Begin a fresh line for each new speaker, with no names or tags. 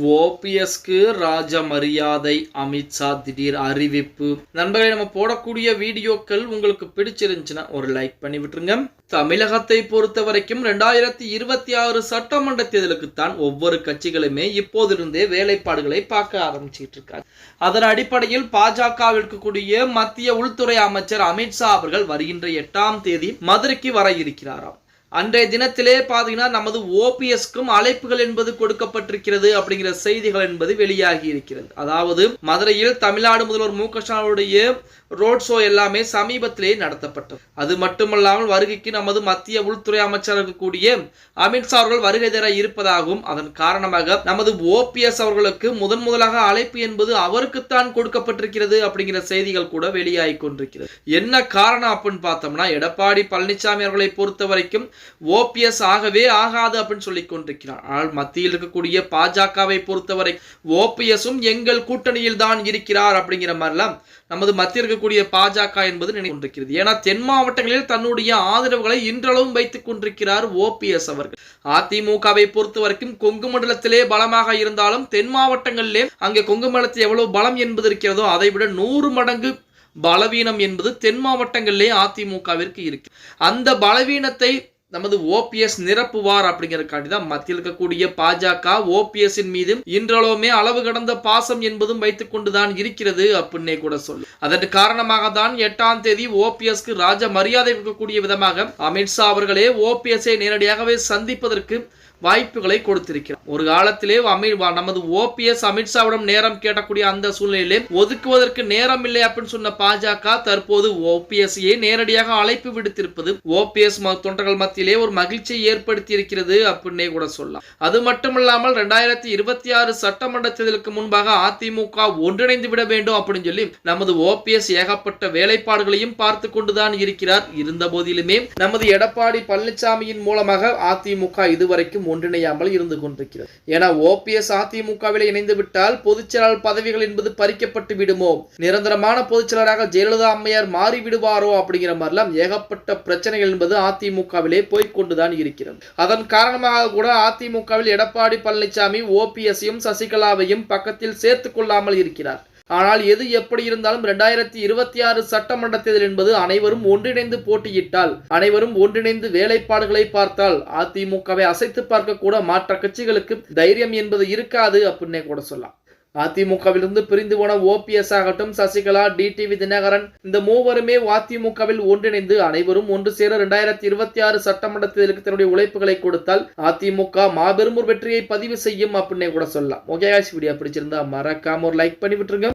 ஓபிஎஸ்க்கு ராஜ மரியாதை அமித்ஷா திடீர் அறிவிப்பு. நண்பர்களை நம்ம போடக்கூடிய வீடியோக்கள் உங்களுக்கு பிடிச்சிருந்துச்சுன்னா ஒரு லைக் பண்ணி விட்டுருங்க. தமிழகத்தை பொறுத்த வரைக்கும் ரெண்டாயிரத்தி இருபத்தி ஆறு சட்டமன்ற தேர்தலுக்குத்தான் ஒவ்வொரு கட்சிகளுமே இப்போதிருந்தே வேலைப்பாடுகளை பார்க்க ஆரம்பிச்சுட்டு இருக்காங்க. அதன் அடிப்படையில் பாஜகவிற்கு கூடிய மத்திய உள்துறை அமைச்சர் அமித்ஷா அவர்கள் வருகின்ற எட்டாம் தேதி மதுரைக்கு வர இருக்கிறாராம். அன்றைய தினத்திலே பார்த்தீங்கன்னா நமது ஓபிஎஸ்க்கும் அழைப்புகள் என்பது கொடுக்கப்பட்டிருக்கிறது அப்படிங்கிற செய்திகள் என்பது வெளியாகி இருக்கிறது. அதாவது மதுரையில் தமிழ்நாடு முதல்வர் மு க ஸ்டாலினுடைய ரோட் ஷோ எல்லாமே சமீபத்திலே நடத்தப்பட்டது. அது மட்டுமல்லாமல் வருகைக்கு நமது மத்திய உள்துறை அமைச்சர் கூடிய அமித்ஷா அவர்கள் வருகை தர இருப்பதாகவும் அதன் காரணமாக நமது ஓபிஎஸ் அவர்களுக்கு முதன் முதலாக அழைப்பு என்பது அவருக்குத்தான் கொடுக்கப்பட்டிருக்கிறது அப்படிங்கிற செய்திகள் கூட வெளியாகி கொண்டிருக்கிறது. என்ன காரணம் அப்படின்னு பார்த்தோம்னா எடப்பாடி பழனிசாமி அவர்களை பொறுத்த வரைக்கும் ஓபிஎஸ் ஆகவே ஆகாது அப்படின்னு சொல்லி கொண்டிருக்கிறார். ஆனால் மத்தியில் இருக்கக்கூடிய பாஜகவை பொறுத்தவரை ஓபிஎஸும் எங்கள் கூட்டணியில் தான் இருக்கிறார் அப்படிங்கிற மாதிரிலாம் நமது மத்தியில் இருக்கக்கூடிய பாஜக என்பது நினைவு கொண்டிருக்கிறது. ஏன்னா தென் மாவட்டங்களில் தன்னுடைய ஆதரவுகளை இன்றளவும் வைத்துக் கொண்டிருக்கிறார் ஓபிஎஸ் அவர்கள். அதிமுகவை பொறுத்த வரைக்கும் கொங்கு மண்டலத்திலே பலமாக இருந்தாலும் தென் மாவட்டங்களிலே அங்கே கொங்கு மண்டலத்தில் எவ்வளவு பலம் என்பது இருக்கிறதோ அதை விட நூறு மடங்கு பலவீனம் என்பது தென் மாவட்டங்களிலே அதிமுகவிற்கு இருக்கு. அந்த பலவீனத்தை நமது ஓபிஎஸ் நிரப்புவார் அப்படிங்கறதுக்காண்டி தான் மத்தியில் இருக்கக்கூடிய பாஜக ஓபிஎஸ்ஸின் மீது இன்றளவுமே அளவு கடந்த பாசம் என்பதும் வைத்துக் கொண்டுதான் இருக்கிறது அப்படின்னே கூட சொல்லு. அதற்கு காரணமாக தான் எட்டாம் தேதி ஓபிஎஸ்க்கு ராஜ மரியாதை இருக்கக்கூடிய விதமாக அமித்ஷா அவர்களே ஓபிஎஸ்ஐ நேரடியாகவே சந்திப்பதற்கு வாய்ப்புகளை கொடுத்திருக்கிறார். ஒரு காலத்திலே நமது ஓபிஎஸ் அமித்ஷாவிடம் நேரம் கேட்டக்கூடிய அந்த சூழ்நிலையிலே ஒதுக்குவதற்கு நேரம் இல்லை அப்படின்னு சொன்ன பாஜக தற்போது ஓபிஎஸ்ஐயே நேரடியாக அழைப்பு விடுத்திருப்பது ஓபிஎஸ் தொண்டர்கள் மத்தியிலே ஒரு மகிழ்ச்சியை ஏற்படுத்தி இருக்கிறது அப்படின்னே கூட சொல்லலாம். அது மட்டுமல்லாமல் ரெண்டாயிரத்தி இருபத்தி ஆறு சட்டமன்ற தேர்தலுக்கு முன்பாக அதிமுக ஒன்றிணைந்து விட வேண்டும் அப்படின்னு சொல்லி நமது ஓபிஎஸ் ஏகப்பட்ட வேலைப்பாடுகளையும் பார்த்து கொண்டுதான் இருக்கிறார். இருந்த போதிலுமே நமது எடப்பாடி பழனிசாமியின் மூலமாக அதிமுக இதுவரைக்கும் ஒன்றிணையாமல் இருந்து கொண்டிருக்கிறது. ஏன்னா ஓபிஎஸ் அதிமுகவில் இணைந்து விட்டால் பொதுச்செயலாளர் பதவிகள் என்பது பறிக்கப்பட்டு விடுமோ? நிரந்தரமான பொதுச்செயலராக ஜெயலலிதா அம்மையார் மாறிவிடுவாரோ அப்படிங்கிற மாதிரிலாம் ஏகப்பட்ட பிரச்சனைகள் என்பது அதிமுகவிலே போய்கொண்டுதான் இருக்கிறது. அதன் காரணமாக கூட அதிமுகவில் எடப்பாடி பழனிசாமி ஓபிஎஸ்ஸையும் சசிகலாவையும் பக்கத்தில் சேர்த்துக் கொள்ளாமல் இருக்கிறார். ஆனால் எது எப்படி இருந்தாலும் இரண்டாயிரத்தி இருபத்தி ஆறு சட்டமன்ற தேர்தல் என்பது அனைவரும் ஒன்றிணைந்து போட்டியிட்டால் அனைவரும் ஒன்றிணைந்து வேலைப்பாடுகளை பார்த்தால் அதிமுகவை அசைத்து பார்க்க கூட மற்ற கட்சிகளுக்கு தைரியம் என்பது இருக்காது அப்படின்னே கூட சொல்லலாம். அதிமுகவிலிருந்து பிரிந்து போன ஓபிஎஸ் ஆகட்டும் சசிகலா டிடிவி தினகரன் இந்த மூவருமே அதிமுகவில் ஒன்றிணைந்து அனைவரும் ஒன்று சேர இரண்டாயிரத்தி இருபத்தி ஆறு சட்டமன்ற தேர்தலுக்கு தன்னுடைய உழைப்புகளை கொடுத்தால் அதிமுக மாபெரும் ஒரு வெற்றியை பதிவு செய்யும் அப்படின்னே கூட சொல்லலாம். ஓகே வீடியோ பிடிச்சிருந்தா மறக்காம ஒரு லைக் பண்ணி விட்டுருங்க.